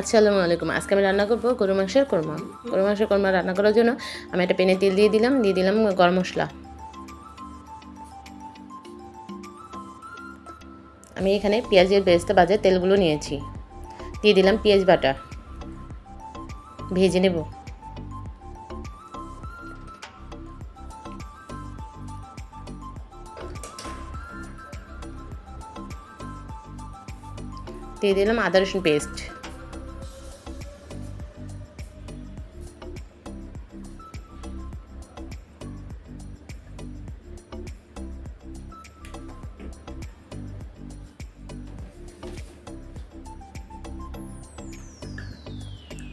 আসসালামু আলাইকুম। আজকে আমি রান্না করব গরু মাংসের কোরমা। গরু মাংসের কোরমা রান্না করার জন্য আমি একটা পেনে তেল দিয়ে দিলাম দিয়ে দিলাম গরম মশলা। আমি এখানে পেঁয়াজের বেরেস্তা বাজার তেলগুলো নিয়েছি। দিয়ে দিলাম পেঁয়াজ বাটা। ভেজে নেব। দিয়ে দিলাম আদা রসুন পেস্ট।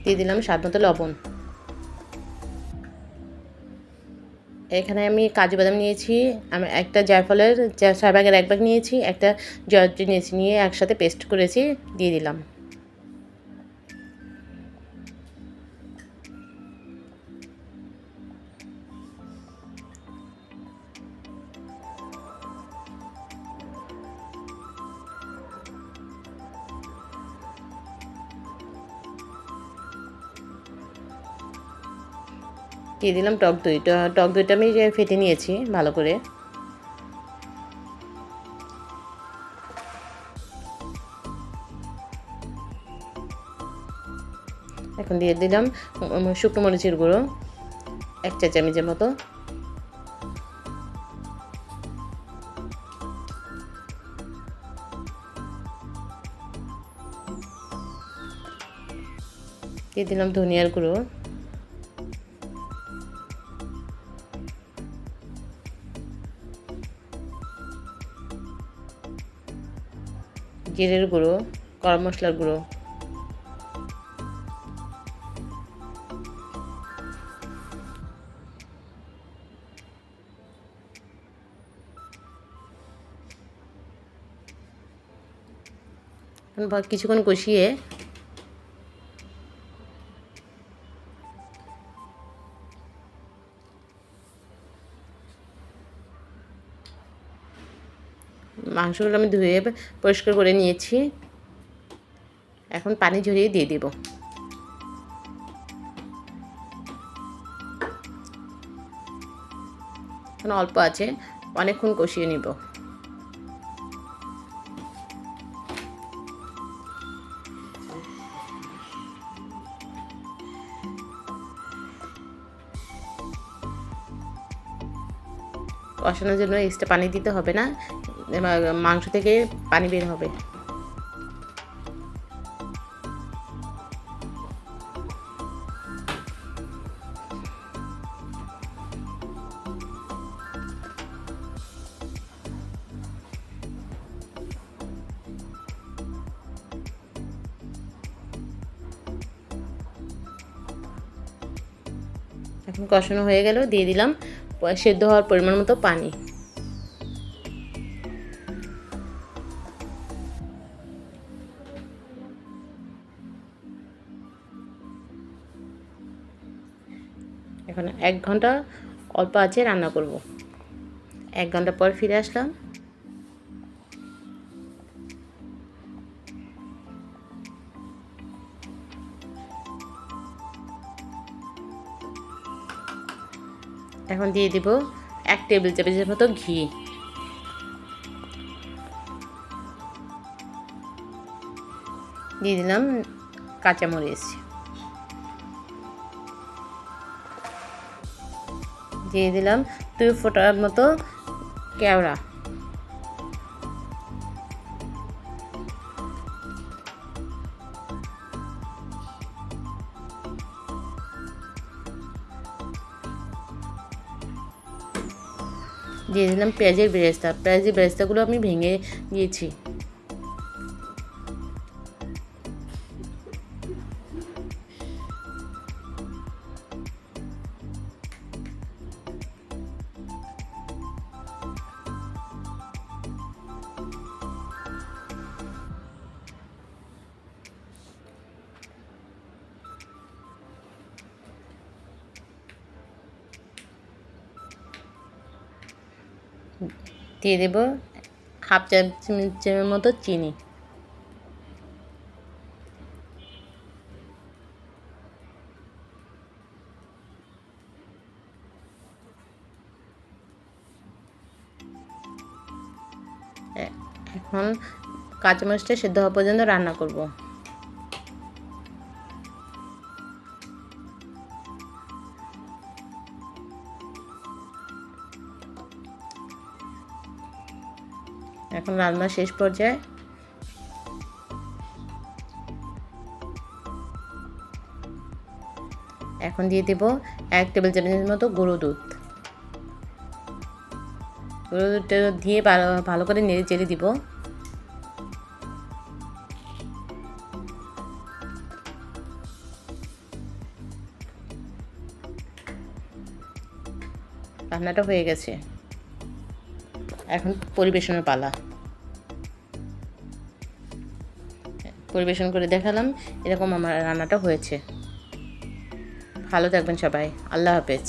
দিয়ে দিলাম স্বাদ মতো লবণ। এখানে আমি কাজু বাদাম নিয়েছি, আমি একটা জায়ফলের ছয় ভাগের এক ভাগ নিয়েছি, একটা জয়ত্রী নিয়েছি, নিয়ে একসাথে পেস্ট করেছি, দিয়ে দিলাম। দিয়ে দিলাম টক দই। টক দইটা আমি ফেটে নিয়েছি ভালো করে। এখন দিয়ে দিলাম শুকনো মরিচের গুঁড়ো, এক চা চামচের মতো। দিয়ে দিলাম ধনিয়ার গুঁড়ো। জিরের গুঁড়ো গরম মশলার গুঁড়ো। কিছুক্ষণ কষিয়ে মাংসগুলো আমি ধুয়ে পরিষ্কার করে নিয়েছি। এখন পানি ঝরিয়ে দিয়ে দেব। এখন অল্প আছে, অনেকক্ষণ কষিয়ে নিব। কষানোর জন্য এক্সট্রা পানি দিতে হবে না। মাংস থেকে পানি বের হবে। এখন কষানো হয়ে গেল, দিয়ে দিলাম, সেদ্ধ হওয়ার পরিমাণ মতো পানি। এখন এক ঘণ্টা অল্প আছে রান্না করব। এক ঘণ্টা পর ফিরে আসলাম। এখন দিয়ে দিব এক টেবিল চামচের মতো ঘি। দিয়ে দিলাম কাঁচামরিচ। দিয়ে দিলাম দুই ফোটার মতো কেওড়া। দিয়ে দিলাম পেঁয়াজের বেরেস্তা। পেঁয়াজের বেরেস্তাগুলো আমি ভেঙে দিয়েছি। দিয়ে দেব হাফ চামচের মতো চিনি। এখন কাঁচামরিচটা সেদ্ধ হওয়া পর্যন্ত রান্না করব। এখন রান্না শেষ পর্যায়ে। এখন দিয়ে দেব এক টেবিল চামচের মতো গুঁড়ো দুধ। গুঁড়ো দুধটা দিয়ে ভালো ভালো করে নেড়ে চেড়ে দিব। রান্নাটা হয়ে গেছে। এখন পরিবেশনের পালা। পরিবেশন করে দেখালাম এরকম আমার রান্নাটা হয়েছে। ভালো থাকবেন সবাই আল্লাহ হাফেজ।